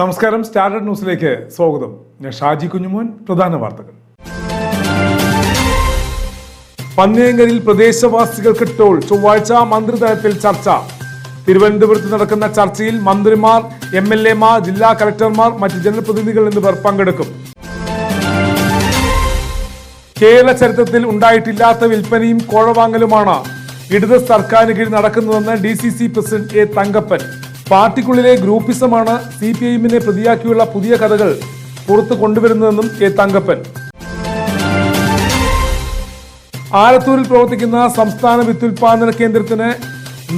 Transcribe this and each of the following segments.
നമസ്കാരം സ്റ്റാർട്ടഡ് ന്യൂസിലേക്ക് സ്വാഗതം. ഞാൻ ഷാജി കുഞ്ഞുമോൻ പ്രധാന വാർത്തകൾ. പന്നിയങ്കരിൽ പ്രദേശവാസികൾക്ക് ടോൾ ചൊവ്വാഴ്ച മന്ത്രിതലത്തിൽ ചർച്ച. തിരുവനന്തപുരത്ത് നടക്കുന്ന ചർച്ചയിൽ മന്ത്രിമാർ എം എൽ എമാർ ജില്ലാ കലക്ടർമാർ മറ്റ് ജനപ്രതിനിധികൾ എന്നിവർ പങ്കെടുക്കും. കേരള ചരിത്രത്തിൽ ഉണ്ടായിട്ടില്ലാത്ത വിൽപ്പനയും കോഴവാങ്ങലുമാണ് ഇടത് സർക്കാരിന് കീഴിൽ നടക്കുന്നതെന്ന് D C C president A Thankappan. പാർട്ടിക്കുള്ളിലെ ഗ്രൂപ്പിസമാണ് സി പി ഐഎമ്മിനെ പ്രതിയാക്കിയുള്ള പുതിയ കഥകൾ പുറത്തു കൊണ്ടുവരുന്നതെന്നും കെ തങ്കപ്പൻ. ആലത്തൂരിൽ പ്രവർത്തിക്കുന്ന സംസ്ഥാന വിത്തുൽപാദന കേന്ദ്രത്തിന്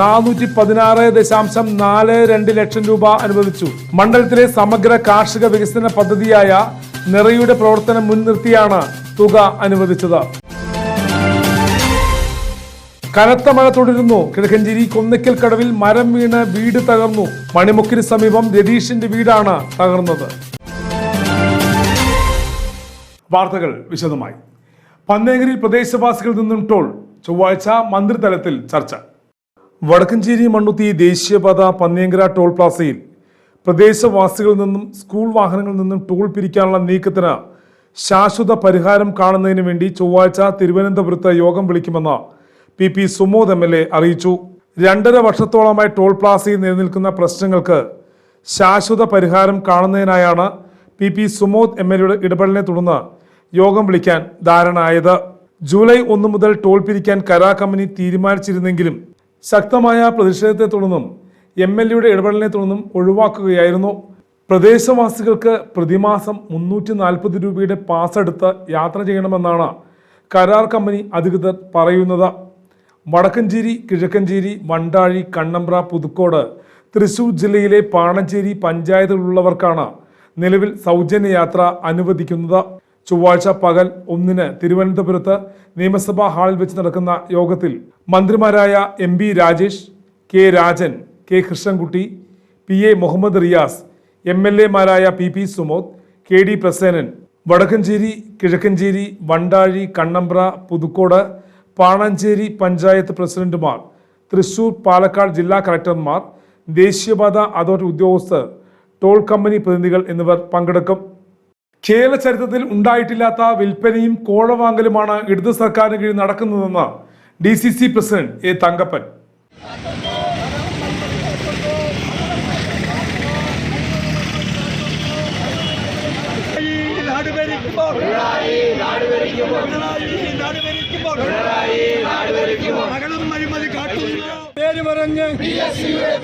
നാനൂറ്റി പതിനാറ് ദശാംശം നാല് രണ്ട് ലക്ഷം രൂപ അനുവദിച്ചു. മണ്ഡലത്തിലെ സമഗ്ര കാർഷിക വികസന പദ്ധതിയായ നിറയുടെ പ്രവർത്തനം മുൻനിർത്തിയാണ് തുക അനുവദിച്ചത്. കനത്ത മഴ തുടരുന്നു. കിഴക്കഞ്ചേരി കൊന്നയ്ക്കൽ കടവിൽ മരം വീണ് വീട് തകർന്നു. മണിമുക്കിന് സമീപം രതീഷിന്റെ വീടാണ് തകർന്നത്. വാർത്തകൾ വിശദമായി. പന്നേകരിൽ പ്രദേശവാസികളിൽ നിന്നും ടോൾ. ചൊവ്വാഴ്ച മന്ത്രിതലത്തിൽ ചർച്ച. വടക്കഞ്ചേരി മണ്ണുത്തി ദേശീയപാത പന്നിയങ്കര ടോൾ പ്ലാസയിൽ. പ്രദേശവാസികളിൽ നിന്നും സ്കൂൾ വാഹനങ്ങളിൽ നിന്നും ടോൾ പിരിക്കാനുള്ള നീക്കത്തിന് ശാശ്വത പരിഹാരം കാണുന്നതിന് വേണ്ടി ചൊവ്വാഴ്ച തിരുവനന്തപുരത്ത് യോഗം വിളിക്കുമെന്ന് P P Sumod M L A അറിയിച്ചു. രണ്ടര വർഷത്തോളമായി ടോൾ പ്ലാസയിൽ നിലനിൽക്കുന്ന പ്രശ്നങ്ങൾക്ക് ശാശ്വത പരിഹാരം കാണുന്നതിനായാണ് P P Sumod M L എയുടെ ഇടപെടലിനെ തുടർന്ന് യോഗം വിളിക്കാൻ ധാരണയായത്. ജൂലൈ ഒന്ന് മുതൽ ടോൾ പിരിക്കാൻ കരാർ കമ്പനി തീരുമാനിച്ചിരുന്നെങ്കിലും ശക്തമായ പ്രതിഷേധത്തെ തുടർന്നും എം എൽ എയുടെ ഇടപെടലിനെ തുടർന്നും ഒഴിവാക്കുകയായിരുന്നു. പ്രദേശവാസികൾക്ക് പ്രതിമാസം മുന്നൂറ്റി നാൽപ്പത് രൂപയുടെ പാസ് എടുത്ത് യാത്ര ചെയ്യണമെന്നാണ് കരാർ കമ്പനി അധികൃതർ പറയുന്നത്. വടക്കഞ്ചേരി കിഴക്കഞ്ചേരി മണ്ടാഴി കണ്ണമ്പ്ര പുതുക്കോട് തൃശൂർ ജില്ലയിലെ പാണഞ്ചേരി പഞ്ചായത്തിലുള്ളവർക്കാണ് നിലവിൽ സൗജന്യ യാത്ര അനുവദിക്കുന്നത്. ചൊവ്വാഴ്ച പകൽ ഒന്നിന് തിരുവനന്തപുരത്ത് നിയമസഭാ ഹാളിൽ വെച്ച് നടക്കുന്ന യോഗത്തിൽ മന്ത്രിമാരായ M B Rajesh K Rajan K Krishnankutty P A Muhammad Riyas M L എമാരായ P P Sumod K D Prasenan Vadakkanchery Kizhakkanchery Vandazhi Kannambra Puthukode Panancherry panchayat പ്രസിഡന്റുമാർ തൃശൂർ പാലക്കാട് ജില്ലാ കളക്ടർമാർ ദേശീയപാത അതോറിറ്റി ഉദ്യോഗസ്ഥർ ടോൾ കമ്പനി പ്രതിനിധികൾ എന്നിവർ പങ്കെടുക്കും. കേരള ചരിത്രത്തിൽ ഉണ്ടായിട്ടില്ലാത്ത വിൽപ്പനയും കോഴവാങ്ങലുമാണ് ഇടതു സർക്കാരിന് കീഴിൽ നടക്കുന്നതെന്ന് D C C president A Thankappan ഈ നാട് ഭരിക്കുമ്പോൾ പിണറായി നാട് ഭരിക്കുമ്പോൾ മകളും അഴിമതി കാട്ടുന്നു. പേര് പറഞ്ഞ്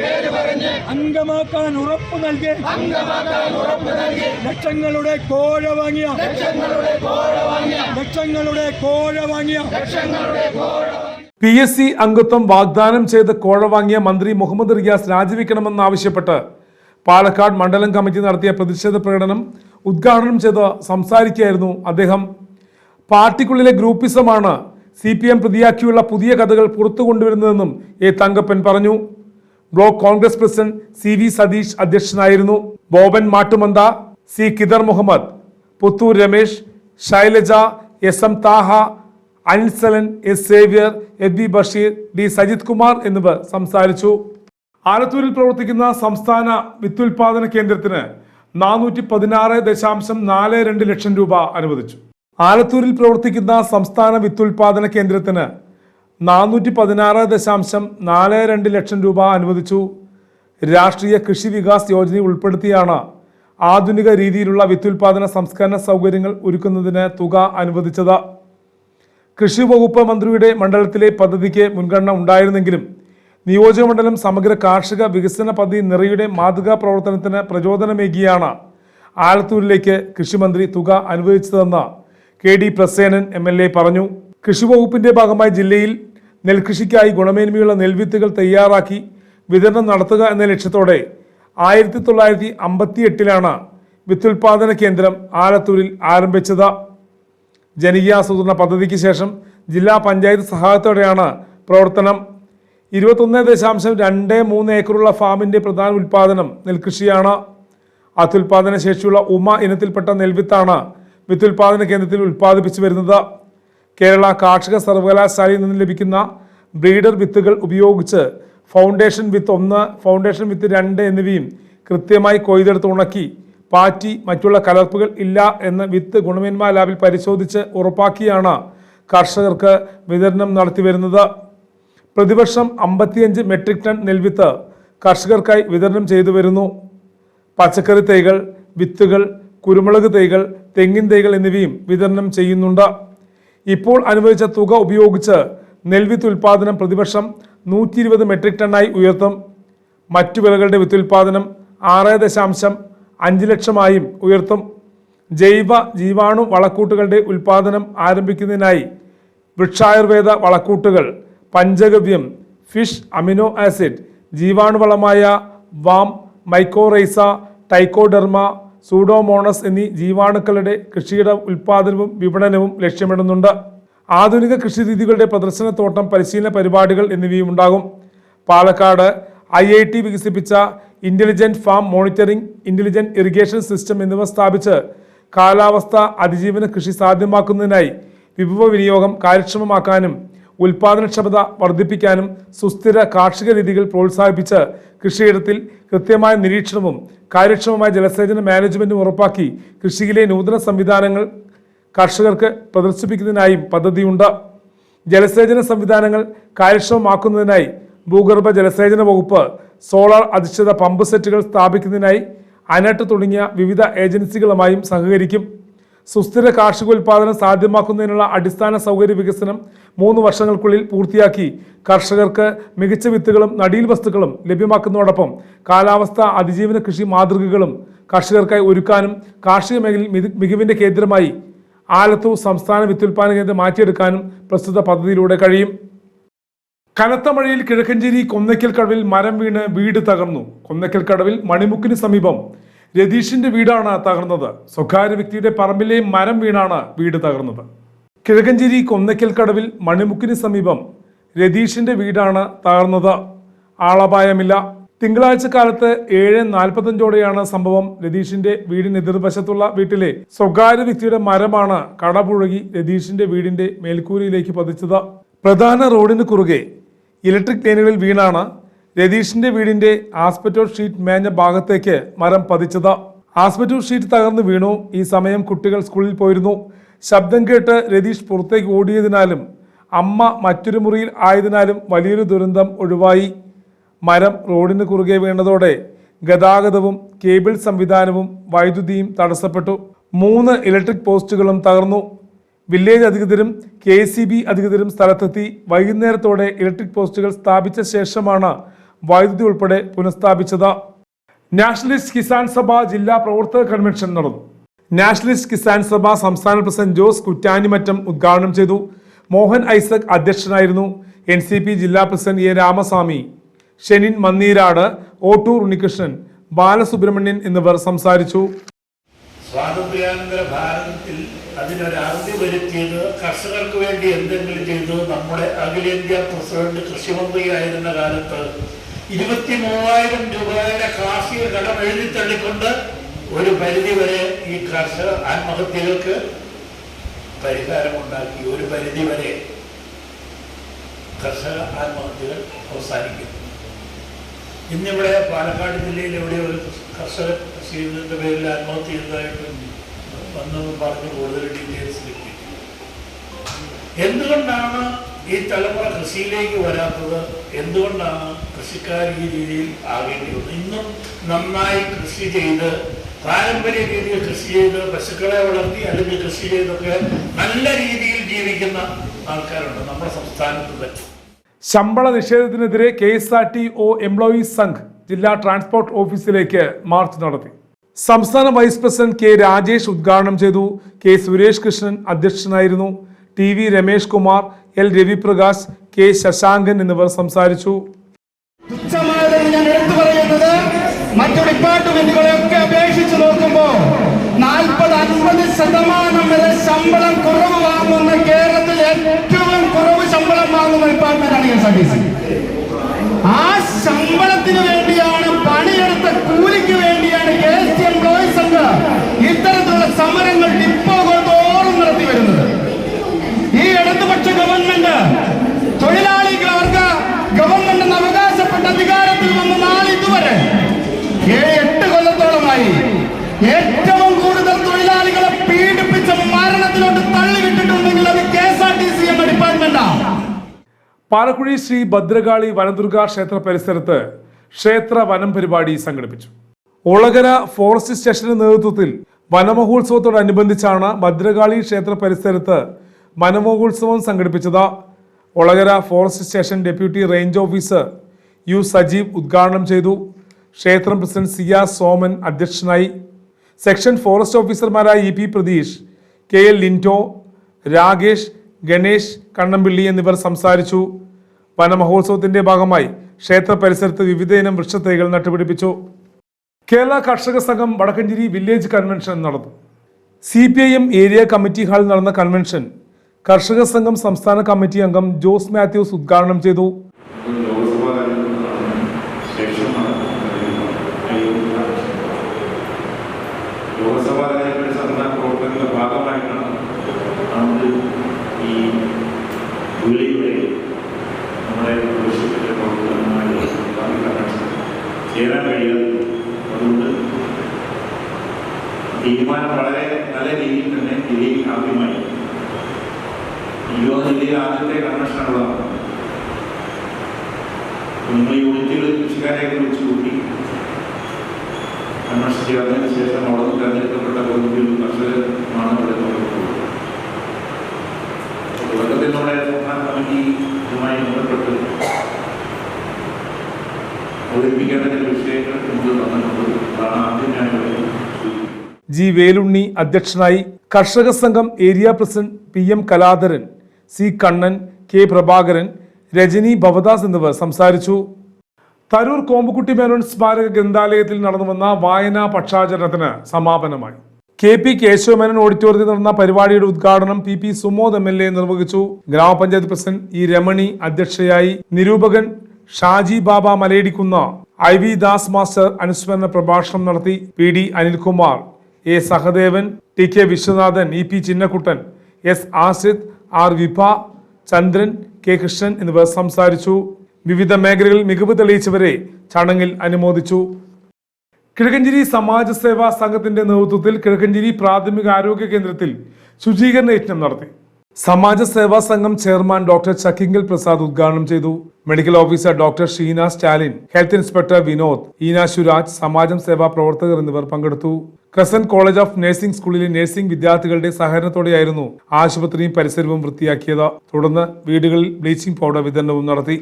പേര് പറഞ്ഞ് അംഗമാക്കാൻ ഉറപ്പ് നൽകി. അംഗമാക്കാൻ ഉറപ്പ് നൽകി. ലക്ഷങ്ങളുടെ കോഴ വാങ്ങിയ. ലക്ഷങ്ങളുടെ കോഴ വാങ്ങിയ. ലക്ഷങ്ങളുടെ കോഴ വാങ്ങിയ. ലക്ഷങ്ങളുടെ കോഴ പി എസ് സി അംഗത്വം വാഗ്ദാനം ചെയ്ത് കോഴ വാങ്ങിയ മന്ത്രി മുഹമ്മദ് റിയാസ് രാജിവെക്കണമെന്നാവശ്യപ്പെട്ട് പാലക്കാട് മണ്ഡലം കമ്മിറ്റി നടത്തിയ പ്രതിഷേധ പ്രകടനം ഉദ്ഘാടനം ചെയ്ത് സംസാരിക്കുകയായിരുന്നു അദ്ദേഹം. പാർട്ടിക്കുള്ളിലെ ഗ്രൂപ്പിസമാണ് സി പി എം പ്രതിയാക്കിയുള്ള പുതിയ കഥകൾ പുറത്തു കൊണ്ടുവരുന്നതെന്നും എ തങ്കപ്പൻ പറഞ്ഞു. Block Congress president C V Satheesh അധ്യക്ഷനായിരുന്നു. Boban Mattumantha C Kidar Muhammad Puthur Ramesh Shailaja S M Thaha Anilsalan S Xavier A B Basheer D Sajith Kumar എന്നിവർ സംസാരിച്ചു. ആലത്തൂരിൽ പ്രവർത്തിക്കുന്ന സംസ്ഥാന വിത്തുൽപാദന കേന്ദ്രത്തിന് നാനൂറ്റി പതിനാറ് ദശാംശം നാല് രണ്ട് ലക്ഷം രൂപ അനുവദിച്ചു. ആലത്തൂരിൽ പ്രവർത്തിക്കുന്ന സംസ്ഥാന വിത്തുൽപാദന കേന്ദ്രത്തിന് നാനൂറ്റി പതിനാറ് ദശാംശം നാല് രണ്ട് ലക്ഷം രൂപ അനുവദിച്ചു. രാഷ്ട്രീയ കൃഷി വികാസ് യോജന ഉൾപ്പെടുത്തിയാണ് ആധുനിക രീതിയിലുള്ള വിത്തുൽപാദന സംസ്കരണ സൗകര്യങ്ങൾ ഒരുക്കുന്നതിന് തുക അനുവദിച്ചത്. കൃഷി വകുപ്പ് മന്ത്രിയുടെ മണ്ഡലത്തിലെ പദ്ധതിക്ക് മുൻഗണന ഉണ്ടായിരുന്നെങ്കിലും നിയോജകമണ്ഡലം സമഗ്ര കാർഷിക വികസന പദ്ധതി നിറയുടെ മാതൃകാ പ്രവർത്തനത്തിന് പ്രചോദനമേകിയാണ് ആലത്തൂരിലേക്ക് കൃഷിമന്ത്രി തുക അനുവദിച്ചതെന്ന് K D Prasenan M L A പറഞ്ഞു. കൃഷി വകുപ്പിന്റെ ഭാഗമായി ജില്ലയിൽ നെൽകൃഷിക്കായി ഗുണമേന്മയുള്ള നെൽവിത്തുകൾ തയ്യാറാക്കി വിതരണം നടത്തുക എന്ന ലക്ഷ്യത്തോടെ ആയിരത്തി തൊള്ളായിരത്തി അമ്പത്തി എട്ടിലാണ് വിത്തുൽപാദന കേന്ദ്രം ആലത്തൂരിൽ ആരംഭിച്ചത്. ജനകീയാസൂത്രണ പദ്ധതിക്ക് ശേഷം ജില്ലാ പഞ്ചായത്ത് സഹായത്തോടെയാണ് പ്രവർത്തനം ഇരുപത്തൊന്ന് ദശാംശം രണ്ട് മൂന്ന് ഏക്കറുള്ള ഫാമിന്റെ പ്രധാന ഉൽപ്പാദനം നെൽകൃഷിയാണ്. അത്യുൽപാദന ശേഷിയുള്ള ഉമ ഇനത്തിൽപ്പെട്ട നെൽവിത്താണ് വിത്തുൽപാദന കേന്ദ്രത്തിൽ ഉൽപ്പാദിപ്പിച്ചു വരുന്നത്. കേരള കാർഷിക സർവകലാശാലയിൽ നിന്ന് ലഭിക്കുന്ന ബ്രീഡർ വിത്തുകൾ ഉപയോഗിച്ച് ഫൗണ്ടേഷൻ വിത്ത് ഒന്ന് ഫൗണ്ടേഷൻ വിത്ത് രണ്ട് എന്നിവയും കൃത്യമായി കൊയ്തെടുത്ത് ഉണക്കി പാറ്റി മറ്റുള്ള കലർപ്പുകൾ ഇല്ല എന്ന് വിത്ത് ഗുണമേന്മ ലാബിൽ പരിശോധിച്ച് ഉറപ്പാക്കിയാണ് കർഷകർക്ക് വിതരണം നടത്തിവരുന്നത് പ്രതിവർഷം അമ്പത്തിയഞ്ച് മെട്രിക് ടൺ നെൽവിത്ത് കർഷകർക്കായി വിതരണം ചെയ്തു വരുന്നു. പച്ചക്കറി തൈകൾ വിത്തുകൾ കുരുമുളക് തൈകൾ തെങ്ങിൻ തൈകൾ എന്നിവയും വിതരണം ചെയ്യുന്നുണ്ട്. ഇപ്പോൾ അനുവദിച്ച തുക ഉപയോഗിച്ച് നെൽവിത്ത് ഉൽപാദനം പ്രതിവർഷം നൂറ്റി ഇരുപത് മെട്രിക് ടണ്ണായി ഉയർത്തും. മറ്റു വിളകളുടെ വിത്തുൽപാദനം ആറ് ദശാംശം അഞ്ച് ലക്ഷമായും ഉയർത്തും. ജൈവ ജീവാണു വളക്കൂട്ടുകളുടെ ഉൽപാദനം ആരംഭിക്കുന്നതിനായി വൃക്ഷായുർവേദ വളക്കൂട്ടുകൾ പഞ്ചഗവ്യം ഫിഷ് അമിനോ ആസിഡ് ജീവാണുവളമായ വാം മൈക്കോറൈസ ടൈക്കോഡെർമ സൂഡോമോണസ് എന്നീ ജീവാണുക്കളുടെ കൃഷിയുടെ ഉൽപാദനവും വിപണനവും ലക്ഷ്യമിടുന്നുണ്ട്. ആധുനിക കൃഷിരീതികളുടെ പ്രദർശനത്തോട്ടം പരിശീലന പരിപാടികൾ എന്നിവയും ഉണ്ടാകും പാലക്കാട് ഐ ഐ ടി വികസിപ്പിച്ച intelligent farm monitoring intelligent irrigation system എന്നിവ സ്ഥാപിച്ച് കാലാവസ്ഥ അതിജീവന കൃഷി സാധ്യമാക്കുന്നതിനായി വിഭവ വിനിയോഗം കാര്യക്ഷമമാക്കാനും ഉൽപാദനക്ഷമത വർദ്ധിപ്പിക്കാനും സുസ്ഥിര കാർഷിക രീതികൾ പ്രോത്സാഹിപ്പിച്ച് കൃഷിയിടത്തിൽ കൃത്യമായ നിരീക്ഷണവും കാര്യക്ഷമമായ ജലസേചന മാനേജ്മെന്റും ഉറപ്പാക്കി കൃഷിയിലെ നൂതന സംവിധാനങ്ങൾ കർഷകർക്ക് പ്രദർശിപ്പിക്കുന്നതിനായും പദ്ധതിയുണ്ട്. ജലസേചന സംവിധാനങ്ങൾ കാര്യക്ഷമമാക്കുന്നതിനായി ഭൂഗർഭ ജലസേചന വകുപ്പ് സോളാർ അധിഷ്ഠിത പമ്പ് സെറ്റുകൾ സ്ഥാപിക്കുന്നതിനായി അനട്ട് തുടങ്ങിയ വിവിധ ഏജൻസികളുമായും സഹകരിക്കും. സുസ്ഥിര കാർഷികോൽപാദനം സാധ്യമാക്കുന്നതിനുള്ള അടിസ്ഥാന സൗകര്യ വികസനം മൂന്ന് വർഷങ്ങൾക്കുള്ളിൽ പൂർത്തിയാക്കി കർഷകർക്ക് മികച്ച വിത്തുകളും നടീൽ വസ്തുക്കളും ലഭ്യമാക്കുന്നതോടൊപ്പം കാലാവസ്ഥ അതിജീവന കൃഷി മാതൃകകളും കർഷകർക്കായി ഒരുക്കാനും കാർഷിക മേഖലയിൽ മിക- മികവിന്റെ കേന്ദ്രമായി ആലത്തൂർ സംസ്ഥാന വിത്തുൽപാദന കേന്ദ്രം മാറ്റിയെടുക്കാനും പ്രസ്തുത പദ്ധതിയിലൂടെ കഴിയും. കനത്ത മഴയിൽ കിഴക്കഞ്ചേരി കൊന്നയ്ക്കൽ കടവിൽ മരം വീണ് വീട് തകർന്നു. കൊന്നയ്ക്കൽ കടവിൽ മണിമുക്കിന് സമീപം രതീഷിന്റെ വീടാണ് തകർന്നത്. സ്വകാര്യ വ്യക്തിയുടെ പറമ്പിലെ മരം വീണാണ് വീട് തകർന്നത്. കിഴക്കഞ്ചേരി കൊന്നയ്ക്കൽ കടവിൽ മണിമുക്കിന് സമീപം രതീഷിന്റെ വീടാണ് തകർന്നത്. ആളപായമില്ല. തിങ്കളാഴ്ച കാലത്ത് ഏഴ് നാൽപ്പത്തഞ്ചോടെയാണ് സംഭവം. രതീഷിന്റെ വീടിന് എതിർവശത്തുള്ള വീട്ടിലെ സ്വകാര്യ വ്യക്തിയുടെ മരമാണ് കടപുഴകി രതീഷിന്റെ വീടിന്റെ മേൽക്കൂരയിലേക്ക് പതിച്ചത്. പ്രധാന റോഡിന് കുറുകെ ഇലക്ട്രിക് ലൈനുകളിൽ വീണാണ് രതീഷിന്റെ വീടിന്റെ ആസ്പെറ്റോ ഷീറ്റ് മേഞ്ഞ ഭാഗത്തേക്ക് മരം പതിച്ചത്. ആസ്പെറ്റോ ഷീറ്റ് തകർന്നു വീണു. ഈ സമയം കുട്ടികൾ സ്കൂളിൽ പോയിരുന്നു. ശബ്ദം കേട്ട് രതീഷ് പുറത്തേക്ക് ഓടിയതിനാലും അമ്മ മറ്റൊരു മുറിയിൽ ആയതിനാലും വലിയൊരു ദുരന്തം ഒഴിവായി. മരം റോഡിന് കുറുകെ വീണതോടെ ഗതാഗതവും കേബിൾ സംവിധാനവും വൈദ്യുതിയും തടസ്സപ്പെട്ടു. മൂന്ന് ഇലക്ട്രിക് പോസ്റ്റുകളും തകർന്നു. വില്ലേജ് അധികൃതരും കെ അധികൃതരും സ്ഥലത്തെത്തി. വൈകുന്നേരത്തോടെ ഇലക്ട്രിക് പോസ്റ്റുകൾ സ്ഥാപിച്ച ശേഷമാണ് വൈദ്യുതി ഉൾപ്പെടെ പുനഃസ്ഥാപിച്ചത്. നാഷണലിസ്റ്റ് കിസാൻ സഭ ജില്ലാ പ്രവർത്തക കൺവെൻഷൻ നടന്നു. നാഷണലിസ്റ്റ് കിസാൻ സഭ സംസ്ഥാന പ്രസിഡന്റ് ജോസ് കുറ്റാനിമറ്റം ഉദ്ഘാടനം ചെയ്തു. മോഹൻ ഐസക് അധ്യക്ഷനായിരുന്നു. എൻ സി പി ജില്ലാ പ്രസിഡന്റ് എ രാമസ്വാമി. ഷെനിൻ മന്നീരാട് ഓട്ടൂർ ഉണ്ണികൃഷ്ണൻ ബാലസുബ്രഹ്മണ്യൻ എന്നിവർ സംസാരിച്ചു. സ്വാതന്ത്ര്യാനന്തര ഭാരതത്തിൽ അതിനൊരറുതി വരുത്തിയത് കർഷകർക്ക് വേണ്ടി എന്തെങ്കിലും ചെയ്തു. നമ്മുടെ അഖിലേന്ത്യാ പ്രസിഡന്റ് കൃഷിമന്ത്രിയായിരുന്ന കാലത്ത് ഇരുപത്തി മൂവായിരം രൂപയുടെ കാർഷിക കടം എഴുതിത്തള്ളിക്കൊണ്ട് ഒരു പരിധി വരെ ഈ കർഷക ആത്മഹത്യകൾക്ക് പരിഹാരമുണ്ടാക്കി. ഒരു പരിധി വരെ കർഷക ആത്മഹത്യകൾ അവസാനിക്കും ഇന്നിവിടെ പാലക്കാട് ജില്ലയിൽ എവിടെ ഒരു കർഷക കൃഷിയുടെ പേരിൽ ആത്മഹത്യ ചെയ്തതായിട്ട് വന്നെന്ന് പറഞ്ഞ് കൂടുതൽ ഡീറ്റെയിൽസ് കിട്ടി എന്തുകൊണ്ടാണ് ഈ തലമുറ കൃഷിയിലേക്ക് വരാത്തത്? എന്തുകൊണ്ടാണ് കൃഷിക്കാർ ഈ രീതിയിൽ ആകേണ്ടി വന്നു. ഇന്നും നന്നായി കൃഷി ചെയ്ത് പാരമ്പര്യ രീതിയിൽ കൃഷി ചെയ്ത് പശുക്കളെ വളർത്തി അല്ലെങ്കിൽ കൃഷി ചെയ്തൊക്കെ നല്ല രീതിയിൽ ജീവിക്കുന്ന ആൾക്കാരുണ്ട് നമ്മുടെ സംസ്ഥാനത്ത് ശമ്പള നിഷേധത്തിനെതിരെ K S R T O employees Sangh ജില്ലാ ട്രാൻസ്പോർട്ട് ഓഫീസിലേക്ക് മാർച്ച് നടത്തി. സംസ്ഥാന വൈസ് പ്രസിഡന്റ് കെ രാജേഷ് ഉദ്ഘാടനം ചെയ്തു. കെ സുരേഷ് കൃഷ്ണൻ അധ്യക്ഷനായിരുന്നു. T V Ramesh Kumar L Raviprakash K Sasankan എന്നിവർ സംസാരിച്ചു. തുച്ഛമായതെന്ന് ഞാൻ എടുത്തു പറയുന്നത് മറ്റു ഡിപ്പാർട്ട്മെന്റുകളെയൊക്കെ അപേക്ഷിച്ച് നോക്കുമ്പോൾ നാൽപ്പത് അൻപത് ശതമാനം വരെ ശമ്പളം കുറവ് വാങ്ങുന്ന കേരളത്തിൽ ഏറ്റവും കുറവ് ശമ്പളം വാങ്ങുന്ന ഡിപ്പാർട്ട്മെന്റാണ് എസ് ആർ ടി സി ആ ശമ്പളത്തിന് വേണ്ടിയാണ് എട്ട് കൊല്ലത്തോളമായി ഏറ്റവും കൂടുതൽ തൊഴിലാളികളെ പീഡിപ്പിച്ച മരണത്തിലോട്ട് തള്ളിവിട്ടിട്ടുണ്ടെങ്കിൽ അത് K S R T C എന്ന ഡിപ്പാർട്ട്മെന്റാണ് പാലക്കുഴി ശ്രീ ഭദ്രകാളി വനദുർഗ ക്ഷേത്ര പരിസരത്ത് ക്ഷേത്ര വനം പരിപാടി സംഘടിപ്പിച്ചു. ഒളകര ഫോറസ്റ്റ് സ്റ്റേഷന്റെ നേതൃത്വത്തിൽ വനമഹോത്സവത്തോടനുബന്ധിച്ചാണ് ഭദ്രകാളി ക്ഷേത്ര പരിസരത്ത് വനമഹോത്സവം സംഘടിപ്പിച്ചത്. Olakara forest station deputy range officer U Sajeev ഉദ്ഘാടനം ചെയ്തു. ക്ഷേത്രം പ്രസിഡന്റ് സി ആർ സോമൻ അധ്യക്ഷനായി. സെക്ഷൻ ഫോറസ്റ്റ് ഓഫീസർമാരായ E P Pratheesh K L Linto Rakesh Ganesh Kannampilly എന്നിവർ സംസാരിച്ചു. വനമഹോത്സവത്തിന്റെ ഭാഗമായി ക്ഷേത്ര പരിസരത്ത് വിവിധയിനം വൃക്ഷത്തൈകൾ നട്ടുപിടിപ്പിച്ചു. കേരള കർഷക സംഘം വടക്കഞ്ചേരി വില്ലേജ് കൺവെൻഷൻ നടന്നു. C P I M area committee ഹാളിൽ നടന്ന കൺവെൻഷൻ കർഷക സംഘം സംസ്ഥാന കമ്മിറ്റി അംഗം ജോസ് മാത്യൂസ് ഉദ്ഘാടനം ചെയ്തു. It was കമ്മിറ്റി ഇതുമായി ബന്ധപ്പെട്ട് അവതരിപ്പിക്കേണ്ട ചില വിഷയങ്ങൾ നമുക്ക് ഞാൻ ജി വേലുണ്ണി അധ്യക്ഷനായി കർഷക സംഘം area president P M Kaladharan C Kannan K Prabhakaran Rajani Bhavadas എന്നിവർ സംസാരിച്ചു. തരൂർ കോമ്പുകുട്ടി മേനോൻ സ്മാരക ഗ്രന്ഥാലയത്തിൽ നടന്നുവന്ന വായനാ പക്ഷാചരണത്തിന് സമാപനമായി. കെ പി കേശവമേനോൻ ഓഡിറ്റോറിയത്തിൽ നടന്ന പരിപാടിയുടെ ഉദ്ഘാടനം P P Sumod M L A നിർവഹിച്ചു. ഗ്രാമപഞ്ചായത്ത് പ്രസിഡന്റ് ഇ രമണി അധ്യക്ഷയായി നിരൂപകൻ ഷാജി ബാബ മലയടിക്കുന്ന ഐ വി ദാസ് മാസ്റ്റർ അനുസ്മരണ പ്രഭാഷണം നടത്തി P D Anilkumar A Sahadevan T K Viswanathan E P Chinnakuttan S Asid R Vibha Chandran K Krishnan എന്നിവർ സംസാരിച്ചു. വിവിധ മേഖലകളിൽ മികവ് തെളിയിച്ചവരെ ചടങ്ങിൽ അനുമോദിച്ചു. കിഴക്കഞ്ചേരി സമാജ സേവാ സംഘത്തിന്റെ നേതൃത്വത്തിൽ കിഴക്കഞ്ചേരി പ്രാഥമിക ആരോഗ്യ കേന്ദ്രത്തിൽ ശുചീകരണ യജ്ഞം നടത്തി. സമാജ സേവാ സംഘം ചെയർമാൻ ഡോക്ടർ ചക്കിങ്കൽ പ്രസാദ് ഉദ്ഘാടനം ചെയ്തു. Medical officer doctor Sheena Stalin health inspector Vinod Eena Suraj സമാജം സേവാ പ്രവർത്തകർ എന്നിവർ പങ്കെടുത്തു. ക്രസന്റ് കോളേജ് ഓഫ് നഴ്സിംഗ് സ്കൂളിലെ നഴ്സിംഗ് വിദ്യാർത്ഥികളുടെ സഹകരണത്തോടെയായിരുന്നു ആശുപത്രിയും പരിസരവും വൃത്തിയാക്കിയത്. തുടർന്ന് വീടുകളിൽ ബ്ലീച്ചിംഗ് പൗഡർ വിതരണവും നടത്തി.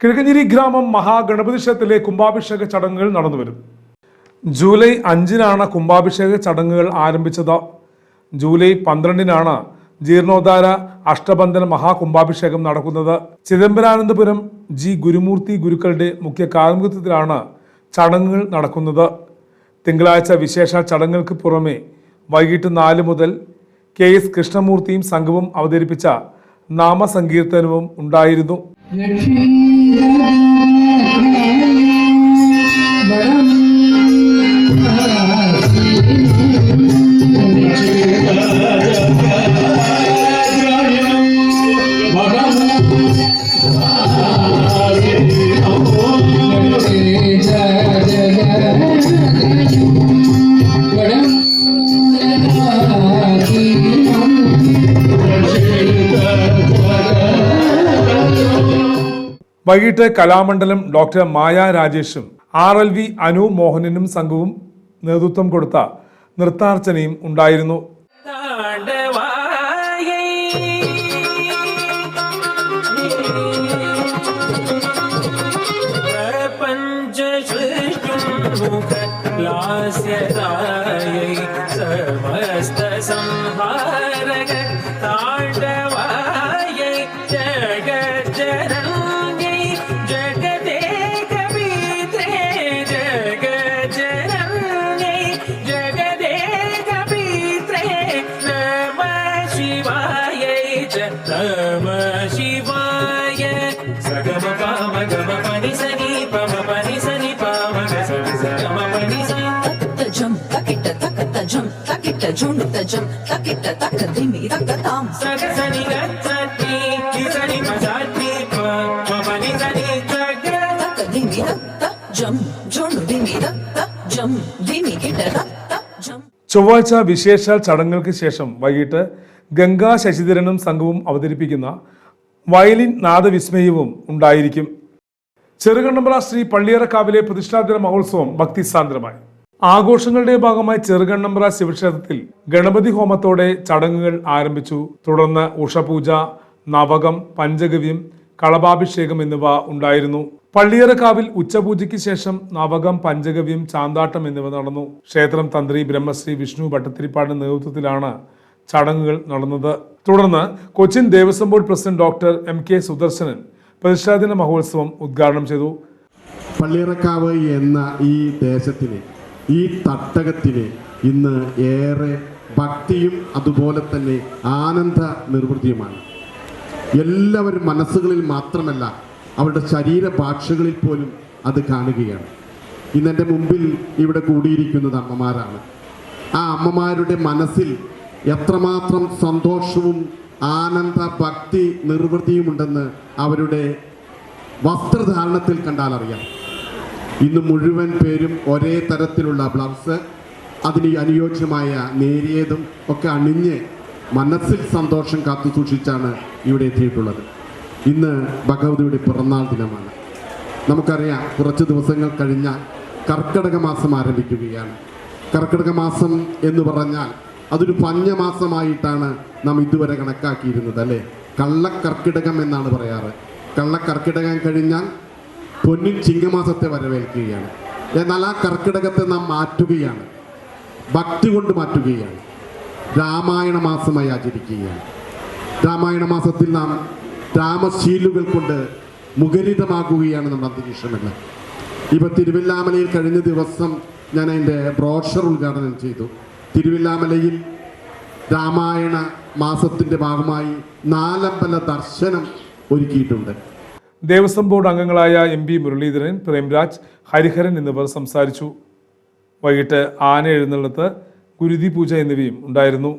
കിഴക്കഞ്ചേരി ഗ്രാമം മഹാഗണപതി ക്ഷേത്രത്തിലെ കുംഭാഭിഷേക ചടങ്ങുകൾ നടന്നുവരും. ജൂലൈ അഞ്ചിനാണ് കുംഭാഭിഷേക ചടങ്ങുകൾ ആരംഭിച്ചത്. ജൂലൈ പന്ത്രണ്ടിനാണ് ജീർണോദ്ധാര അഷ്ടബന്ധന മഹാകുംഭാഭിഷേകം നടക്കുന്നത്. ചിദംബരാനന്ദപുരം ജി ഗുരുമൂർത്തി ഗുരുക്കളുടെ മുഖ്യ കാർമ്മികത്വത്തിലാണ് ചടങ്ങുകൾ നടക്കുന്നത്. തിങ്കളാഴ്ച വിശേഷ ചടങ്ങുകൾക്ക് പുറമെ വൈകിട്ട് നാല് മുതൽ കെ എസ് കൃഷ്ണമൂർത്തിയും സംഘവും അവതരിപ്പിച്ച നാമസങ്കീർത്തനവും ഉണ്ടായിരുന്നു. വൈകിട്ട് കലാമണ്ഡലം ഡോക്ടർ മായ രാജേഷും ആർ എൽ വി അനു മോഹനനും സംഘവും നേതൃത്വം കൊടുത്ത നൃത്താർച്ചനയും ഉണ്ടായിരുന്നു. സമസ്ത ചൊവ്വാഴ്ച വിശേഷ ചടങ്ങുകൾക്ക് ശേഷം വൈകിട്ട് ഗംഗാ ശശിധരനും സംഘവും അവതരിപ്പിക്കുന്ന വയലിൻ നാദവിസ്മയവും ഉണ്ടായിരിക്കും. ചെറുകണ്ണമ്പ്ര ശ്രീ പള്ളിയറക്കാവിലെ പ്രതിഷ്ഠാദിന മഹോത്സവം ഭക്തിസാന്ദ്രമായി. ആഘോഷങ്ങളുടെ ഭാഗമായി ചെറുകണ്ണമ്പ്ര ശിവക്ഷേത്രത്തിൽ ഗണപതി ഹോമത്തോടെ ചടങ്ങുകൾ ആരംഭിച്ചു. തുടർന്ന് ഉഷപൂജ നവകം പഞ്ചഗവ്യം കളഭാഭിഷേകം എന്നിവ ഉണ്ടായിരുന്നു. പള്ളിയറക്കാവിൽ ഉച്ചപൂജയ്ക്ക് ശേഷം നവകം പഞ്ചഗവ്യം ചാന്താട്ടം എന്നിവ നടന്നു. ക്ഷേത്രം തന്ത്രി ബ്രഹ്മശ്രീ വിഷ്ണു ഭട്ടത്തിരിപ്പാടിന്റെ നേതൃത്വത്തിലാണ് ചടങ്ങുകൾ നടന്നത്. തുടർന്ന് Cochin Devaswom board president doctor M K Sudarsanan പ്രതിഷ്ഠാദിന മഹോത്സവം ഉദ്ഘാടനം ചെയ്തു. പള്ളിയറക്കാവ് എന്ന ഈ ദേശത്തിന് ഈ തട്ടകത്തിന് ഇന്ന് ഏറെ ഭക്തിയും അതുപോലെ തന്നെ ആനന്ദ നിർവൃതിയുമാണ്. എല്ലാവരും മനസ്സുകളിൽ മാത്രമല്ല അവരുടെ ശരീരഭാഷകളിൽ പോലും അത് കാണുകയാണ്. ഇന്ന് എന്റെ മുമ്പിൽ ഇവിടെ കൂടിയിരിക്കുന്നത് അമ്മമാരാണ്. ആ അമ്മമാരുടെ മനസ്സിൽ എത്രമാത്രം സന്തോഷവും ആനന്ദ ഭക്തി നിർവൃത്തിയുമുണ്ടെന്ന് അവരുടെ വസ്ത്രധാരണത്തിൽ കണ്ടാൽ അറിയാം ഇന്ന് മുഴുവൻ പേരും ഒരേ തരത്തിലുള്ള ബ്ലൗസ് അതിന് അനുയോജ്യമായ നേരിയതും ഒക്കെ അണിഞ്ഞ് മനസ്സിൽ സന്തോഷം കാത്തു സൂക്ഷിച്ചാണ് ഇവിടെ എത്തിയിട്ടുള്ളത്. ഇന്ന് ഭഗവതിയുടെ പിറന്നാൾ ദിനമാണ്. നമുക്കറിയാം കുറച്ച് ദിവസങ്ങൾ കഴിഞ്ഞാൽ കർക്കിടക മാസം ആരംഭിക്കുകയാണ്. കർക്കിടക മാസം എന്ന് പറഞ്ഞാൽ അതൊരു പഞ്ഞമാസമായിട്ടാണ് നാം ഇതുവരെ കണക്കാക്കിയിരുന്നത് അല്ലേ? കള്ളക്കർക്കിടകം എന്നാണ് പറയാറ്. കള്ളക്കർക്കിടകം കഴിഞ്ഞാൽ പൊന്നിൻ ചിങ്ങമാസത്തെ വരവേൽക്കുകയാണ്. എന്നാൽ ആ കർക്കിടകത്തെ നാം മാറ്റുകയാണ്. ഭക്തി കൊണ്ട് മാറ്റുകയാണ്. രാമായണ മാസമായി ആചരിക്കുകയാണ്. രാമായണ മാസത്തിൽ നാം രാമശീലുകൾ കൊണ്ട് മുഖരിതമാകുകയാണ് നമ്മുടെ അന്തരീക്ഷമെല്ലാം ഇപ്പൊ തിരുവല്ലാമലയിൽ കഴിഞ്ഞ ദിവസം ഞാൻ അതിന്റെ ബ്രോഷർ ഉദ്ഘാടനം ചെയ്തു. തിരുവില്ലാമലയിൽ രാമായണ മാസത്തിന്റെ ഭാഗമായി നാലമ്പല ദർശനം ഒരുക്കിയിട്ടുണ്ട്. ദേവസ്വം ബോർഡ് അംഗങ്ങളായ എം പി മുരളീധരൻ പ്രേംരാജ് ഹരിഹരൻ എന്നിവർ സംസാരിച്ചു. വൈകിട്ട് ആന എഴുന്നള്ളത്ത് ഗുരുതി പൂജ എന്നിവയും ഉണ്ടായിരുന്നു.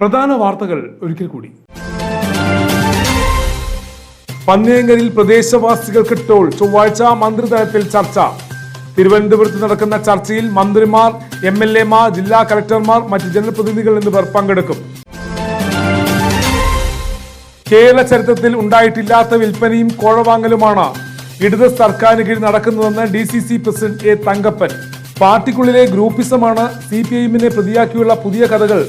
പ്രധാന വാർത്തകൾ ഒരിക്കൽ കൂടി. പന്നിയങ്കരിൽ പ്രദേശവാസികൾക്ക് ടോൾ. ചൊവ്വാഴ്ച മന്ത്രിതലത്തിൽ ചർച്ച. തിരുവനന്തപുരത്ത് നടക്കുന്ന ചർച്ചയിൽ മന്ത്രിമാർ എം എൽ എമാർ ജില്ലാ കലക്ടർമാർ മറ്റ് ജനപ്രതിനിധികൾ എന്നിവർ പങ്കെടുക്കും. കേരള ചരിത്രത്തിൽ ഉണ്ടായിട്ടില്ലാത്ത വിൽപ്പനയും കോഴവാങ്ങലുമാണ് ഇടത് സർക്കാരിന് കീഴിൽ നടക്കുന്നതെന്ന് D C C president A Thankappan. പാർട്ടിക്കുള്ളിലെ ഗ്രൂപ്പിസമാണ് സി പി പ്രതിയാക്കിയുള്ള പുതിയ കഥകൾ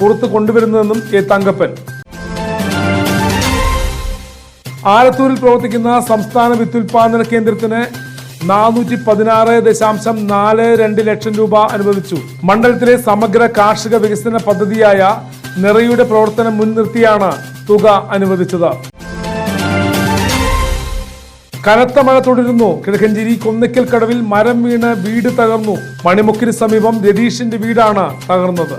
പുറത്തു കൊണ്ടുവരുന്നതെന്നും കെ തങ്കപ്പൻ. ആലത്തൂരിൽ പ്രവർത്തിക്കുന്ന സംസ്ഥാന വിത്തുൽപാദന കേന്ദ്രത്തിന് നാനൂറ്റി പതിനാറ് ദശാംശം നാല് രണ്ട് ലക്ഷം രൂപ അനുവദിച്ചു. മണ്ഡലത്തിലെ സമഗ്ര കാർഷിക വികസന പദ്ധതിയായ നിറയുടെ പ്രവർത്തനം മുൻനിർത്തിയാണ് തുക അനുവദിച്ചത്. കനത്ത മഴ തുടരുന്നു. കിഴക്കഞ്ചേരി കൊന്നിക്കൽ കടവിൽ മരം വീണ് വീട് തകർന്നു. മണിമുക്കിന് സമീപം രതീഷിന്റെ വീടാണ് തകർന്നത്.